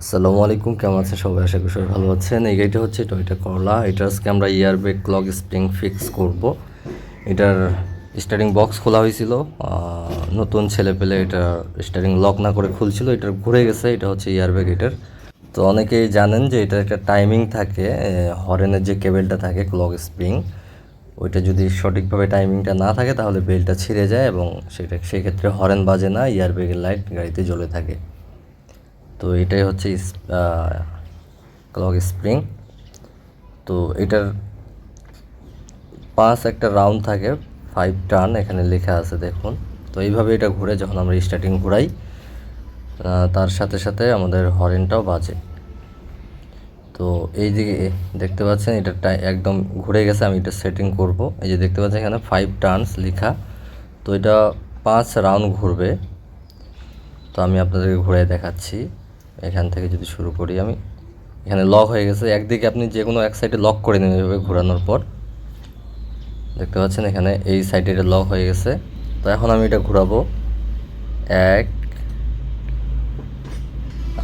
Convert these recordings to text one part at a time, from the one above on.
আসসালামু আলাইকুম, কেমন আছেন সবাই? আশা করি সবাই ভালো আছেন। এই গাড়িটা হচ্ছে টয়টা করলা এটা আজকে আমরা year break clock spring fix করব। এটার স্টারিং বক্স খোলা হয়েছিল। নতুন ছেলে পেলে এটা স্টারিং লক না করে খুলছিল। এটা ঘুরে গেছে। এটা হচ্ছে ইয়ার ব্রেক এটার। তো অনেকেই জানেন যে এটা একটা টাইমিং থাকে। হরেনের যে কেবেলটা থাকে ক্লক স্প্রিং ওইটা যদি সঠিকভাবে টাইমিংটা না থাকে, তাহলে বেলটা ছিঁড়ে যায় এবং সেটা, সেক্ষেত্রে হরেন বাজে না। ইয়ার ব্রেকের লাইট গাড়িতে জ্বলে থাকে। তো এটাই হচ্ছে ক্লক স্প্রিং তো এটার পাঁচ একটা রাউন্ড থাকে ফাইভ টার্ন এখানে লেখা আছে দেখুন। তো এইভাবে এটা ঘুরে যখন আমরা স্টার্টিং ঘুরাই তার সাথে সাথে আমাদের হরেনটাও বাজে। তো এই যে দেখতে পাচ্ছেন, এটা একদম ঘুরে গেছে, আমি এটা সেটিং করব। এই যে দেখতে পাচ্ছেন এখানে ফাইভ টার্নস লেখা। তো এটা পাঁচ রাউন্ড ঘুরবে। তো আমি আপনাদেরকে ঘুরে দেখাচ্ছি। এখান থেকে যদি শুরু করি আমি। এখানে লক হয়ে গেছে। একদিকে আপনি যে কোনো এক সাইডে লক করে নেবেন এভাবে ঘোরানোর পর। দেখতে পাচ্ছেন এখানে এই সাইডে এটা লক হয়ে গেছে। তো এখন আমি এটা ঘোরাবো। এক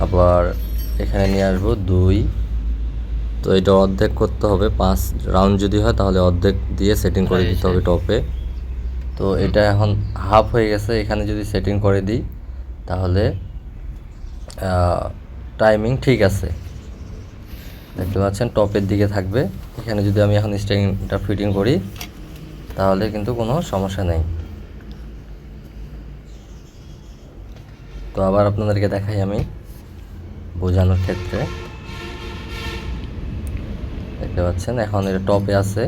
আবার এখানে নিয়ে আসব দুই। তো এটা অর্ধেক করতে হবে। পাঁচ রাউন্ড যদি হয় তাহলে অর্ধেক দিয়ে সেটিং করে দিতে হবে টপে তো এটা এখন হাফ হয়ে গেছে। এখানে যদি সেটিং করে দিই তাহলে টাইমিং ঠিক আছে। দেখতে পাচ্ছেন টপের দিকে থাকবে। এখানে যদি আমি এখন স্ট্রিংটা ফিটিং করি, তাহলে কিন্তু কোনো সমস্যা নেই। তো আবার আপনাদেরকে দেখাই আমি বোঝানোর ক্ষেত্রে। দেখতে পাচ্ছেন, এখন এটা টপে আছে।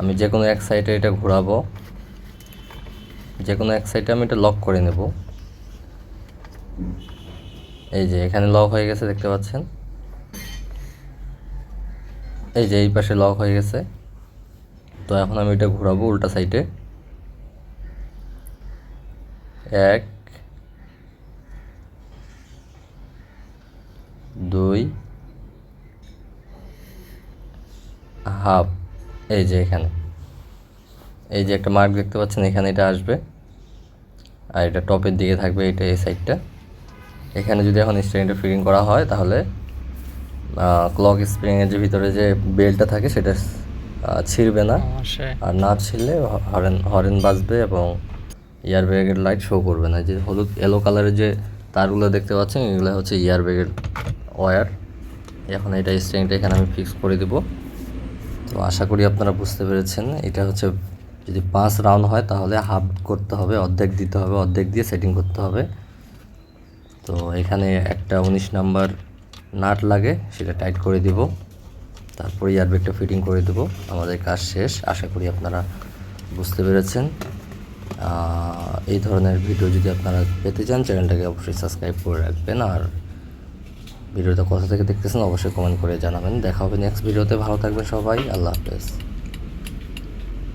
আমি যে কোনো এক সাইডে এটা ঘোরাবো। যে কোনো এক সাইডে আমি এটা লক করে নেব। এই যে এখানে লক হয়ে গেছে, দেখতে পাচ্ছেন? এই যে এই পাশে লক হয়ে গেছে। তো এখন আমি এটা ঘোরাবো উল্টা সাইডে এক, দুই হাফ এই যে এখানে। এই যে একটা মার্ক দেখতে পাচ্ছেন, এখানে এটা আসবে। আর এটা টপের দিকে থাকবে, এটা এই সাইডটা এখানে যদি এখন স্ট্রিংটা ফিটিং করা হয় তাহলে ক্লক স্প্রিংয়ের যে ভিতরে যে বেল্টটা থাকে সেটা ছিঁড়বে না। আর না ছিঁড়লে হরেন হরেন বাজবে এবং ইয়ার ব্যাগের লাইট শো করবে না। যে হলুদ এলো কালারের যে তারগুলো দেখতে পাচ্ছেন এগুলো হচ্ছে ইয়ার ব্যাগের ওয়্যার এখন এটা স্ট্রিংটা এখানে আমি ফিক্স করে দেব। তো আশা করি আপনারা বুঝতে পেরেছেন এটা হচ্ছে যদি পাঁচ রাউন্ড হয় তাহলে হাফ করতে হবে অর্ধেক দিতে হবে অর্ধেক দিয়ে সেটিং করতে হবে। তো এখানে একটা উনিশ নাম্বার নাট লাগে, সেটা টাইট করে দিব। তারপরে এয়ারব্যাগটা ফিটিং করে দেবো। আমাদের কাজ শেষ, আশা করি আপনারা বুঝতে পেরেছেন। এই ধরনের ভিডিও যদি আপনারা পেতে চান, চ্যানেলটাকে অবশ্যই সাবস্ক্রাইব করে রাখবেন। আর ভিডিওটা কোথা থেকে দেখতেছেন, অবশ্যই কমেন্ট করে জানাবেন। দেখা হবে নেক্সট ভিডিওতে। ভালো থাকবেন সবাই। আল্লাহ হাফেজ।